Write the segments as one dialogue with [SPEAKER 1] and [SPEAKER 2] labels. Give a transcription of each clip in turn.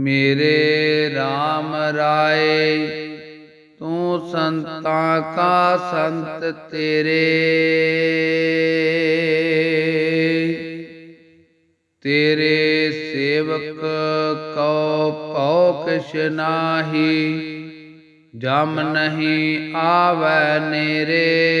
[SPEAKER 1] ਮੇਰੇ RAM ਰਾਏ, ਤੂੰ ਸੰਤਾਂ ਕਾ ਸੰਤ ਤੇਰੇ। ਤੇਰੇ ਸੇਵਕ ਕਉ ਪਉ ਕਿਛ ਨਾਹੀ ਜਮ ਨਹੀਂ ਆਵੈ ਨੇਰੇ।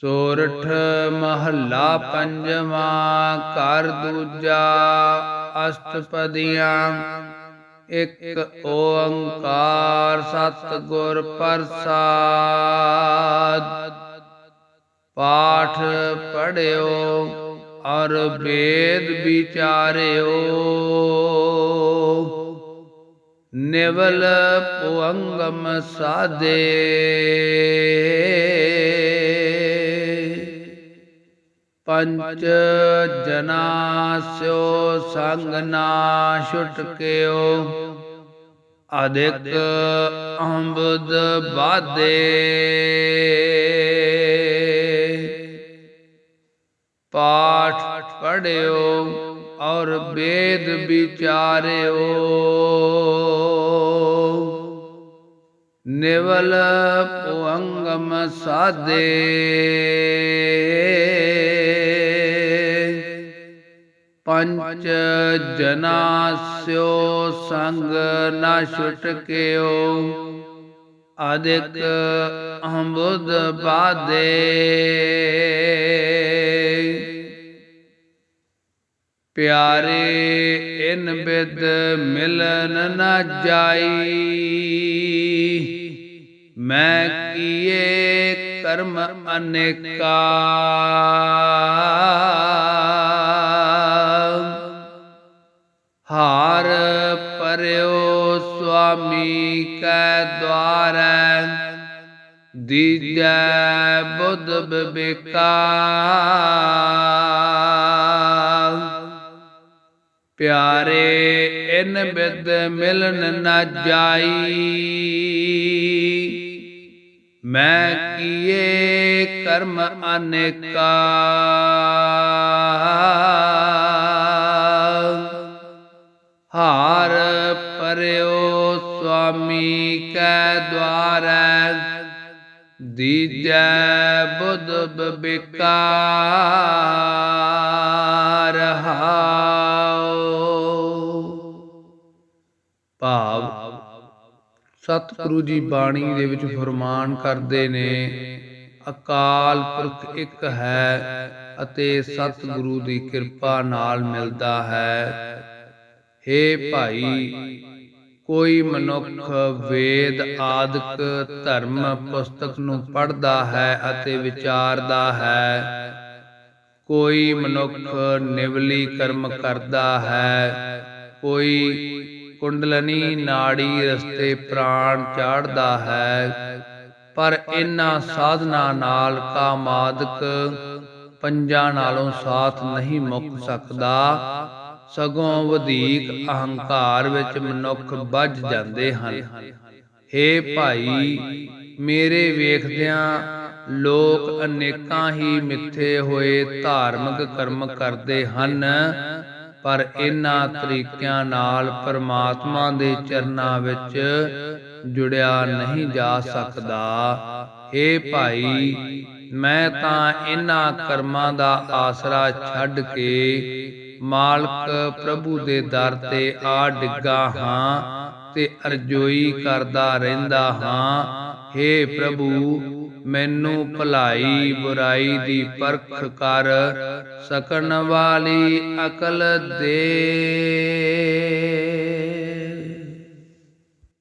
[SPEAKER 1] ਸੋਰਠ ਮਹੱਲਾ ਪੰਜਵਾਂ, ਘਰ ਦੂਜਾ, ਅਸ਼ਟਪਦੀਆਂ। ਇੱਕ ਓੰਕਾਰ ਸਤਿਗੁਰ ਪ੍ਰਸਾਦ। ਪਾਠ ਪੜਿਓ ਔਰ ਵੇਦ ਵਿਚਾਰਿਓ। ਨਿਵਲ ਪੁਅੰਗਮ ਸਾਦੇ। ਪੰਚ ਜਨਾ ਸਿਓ ਸੰਗ ਨਾ ਛੁਟਕਿਓ। ਅਧਿਕ ਅੰਬਦ ਬਾਦੇ ਪਾਠ ਪੜਿਓ ਔਰ ਵੇਦ ਵਿਚਾਰਿਓ। ਨਿਵਲ ਪੁਅੰਗਮ ਸਾਦੇ ਪੰਚ ਜਨਾ ਸਿਓ ਸੰਗ ਨਾ ਛੁਟਕਿਓ। ਅਧਿਕ ਅੰਬੁਦ ਬਾਦੇ ਪਿਆਰੇ, ਇਨ ਬਿਦ ਮਿਲਨ ਨਾ ਜਾਈ। ਮੈਂ ਕੀਏ ਕਰਮ ਅਨੇਕਾ। ਦੀਜੈ ਬੁੱਧ ਬਿਬੇਕਾ ਪਿਆਰੇ, ਇਨ ਬਿਦ ਮਿਲਨ ਨਾ ਜਾਈ। ਮੈਂ ਕੀਏ ਕਰਮ ਅਨੇਕਾ ਹਾਰ ਪਰਿਓ ਸੁਆਮੀ ਕੈ ਦਵਾਰੈ ਦੀਜੈ ਬੁੱਧ ਬਿਬੇਕਾ ਰਹਾਉ ਭਾਵ, ਸਤਿਗੁਰੂ ਜੀ ਬਾਣੀ ਦੇ ਵਿੱਚ ਫਰਮਾਨ ਕਰਦੇ ਨੇ, ਅਕਾਲ ਪੁਰਖ ਇੱਕ ਹੈ ਅਤੇ ਸਤਿਗੁਰੂ ਦੀ ਕਿਰਪਾ ਨਾਲ ਮਿਲਦਾ ਹੈ। ਹੇ ਭਾਈ ਕੋਈ ਮਨੁੱਖ ਵੇਦ ਆਦਿਕ ਧਰਮ ਪੁਸਤਕ ਨੂੰ ਪੜ੍ਹਦਾ ਹੈ ਅਤੇ ਵਿਚਾਰਦਾ ਹੈ। ਕੋਈ ਮਨੁੱਖ ਨਿਵਲੀ ਕਰਮ ਕਰਦਾ ਹੈ। ਕੋਈ ਕੁੰਡਲਨੀ ਨਾੜੀ ਰਸਤੇ ਪ੍ਰਾਣ ਚਾੜਦਾ ਹੈ। ਪਰ ਇਨ੍ਹਾਂ ਸਾਧਨਾ ਨਾਲ ਕਾਮਾਦਿਕ ਪੰਜਾਂ ਨਾਲੋਂ ਸਾਥ ਨਹੀਂ ਮੁੱਕ ਸਕਦਾ। ਸਗੋਂ ਵਧੇਕ ਅਹੰਕਾਰ ਵਿੱਚ ਮਨੁੱਖ ਵੱਜ ਜਾਂਦੇ ਹਨ। ਹੇ ਭਾਈ, ਮੇਰੇ ਵੇਖਦਿਆਂ ਲੋਕ ਅਨੇਕਾਂ ਹੀ ਮਿੱਥੇ ਹੋਏ ਧਾਰਮਿਕ ਕਰਮ ਕਰਦੇ ਹਨ, ਪਰ ਇਹਨਾਂ ਤਰੀਕਿਆਂ ਨਾਲ ਪਰਮਾਤਮਾ ਦੇ ਚਰਨਾਂ ਵਿੱਚ ਜੁੜਿਆ ਨਹੀਂ ਜਾ ਸਕਦਾ। ਏ ਭਾਈ, ਮੈਂ ਤਾਂ ਇਹਨਾਂ ਕਰਮਾਂ ਦਾ ਆਸਰਾ ਛੱਡ ਕੇ ਮਾਲਕ ਪ੍ਰਭੂ ਦੇ ਦਰ ਤੇ ਆ ਡਿੱਗਾ ਹਾਂ ਤੇ ਅਰਜ਼ੋਈ ਕਰਦਾ ਰਹਿੰਦਾ ਹਾਂ। हे ਪ੍ਰਭੂ, ਮੈਨੂੰ ਭਲਾਈ ਬੁਰਾਈ ਦੀ ਪਰਖ ਕਰ, ਸਕਣ ਵਾਲੀ ਅਕਲ ਦੇ।